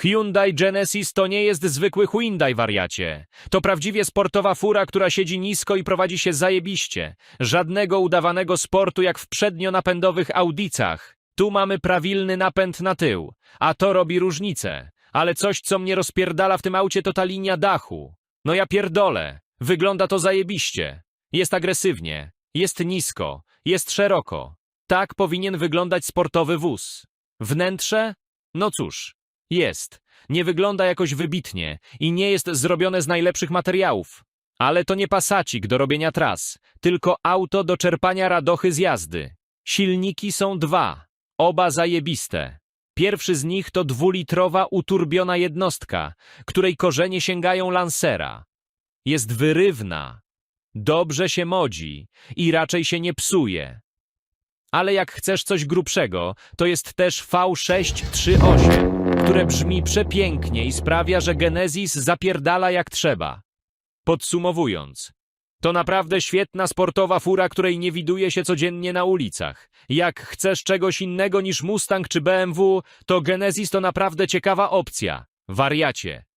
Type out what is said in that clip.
Hyundai Genesis to nie jest zwykły Hyundai, wariacie. To prawdziwie sportowa fura, która siedzi nisko i prowadzi się zajebiście. Żadnego udawanego sportu jak w przednionapędowych Audicach. Tu mamy prawilny napęd na tył, a to robi różnicę. Ale coś, co mnie rozpierdala w tym aucie, to ta linia dachu. No ja pierdolę. Wygląda to zajebiście. Jest agresywnie, jest nisko, jest szeroko. Tak powinien wyglądać sportowy wóz. Wnętrze? No cóż, jest. Nie wygląda jakoś wybitnie i nie jest zrobione z najlepszych materiałów. Ale to nie pasacik do robienia tras, tylko auto do czerpania radochy z jazdy. Silniki są dwa, oba zajebiste. Pierwszy z nich to dwulitrowa uturbiona jednostka, której korzenie sięgają Lancera. Jest wyrywna, dobrze się modzi i raczej się nie psuje. Ale jak chcesz coś grubszego, to jest też V638, które brzmi przepięknie i sprawia, że Genesis zapierdala jak trzeba. Podsumowując, to naprawdę świetna sportowa fura, której nie widuje się codziennie na ulicach. Jak chcesz czegoś innego niż Mustang czy BMW, to Genesis to naprawdę ciekawa opcja. Wariacie.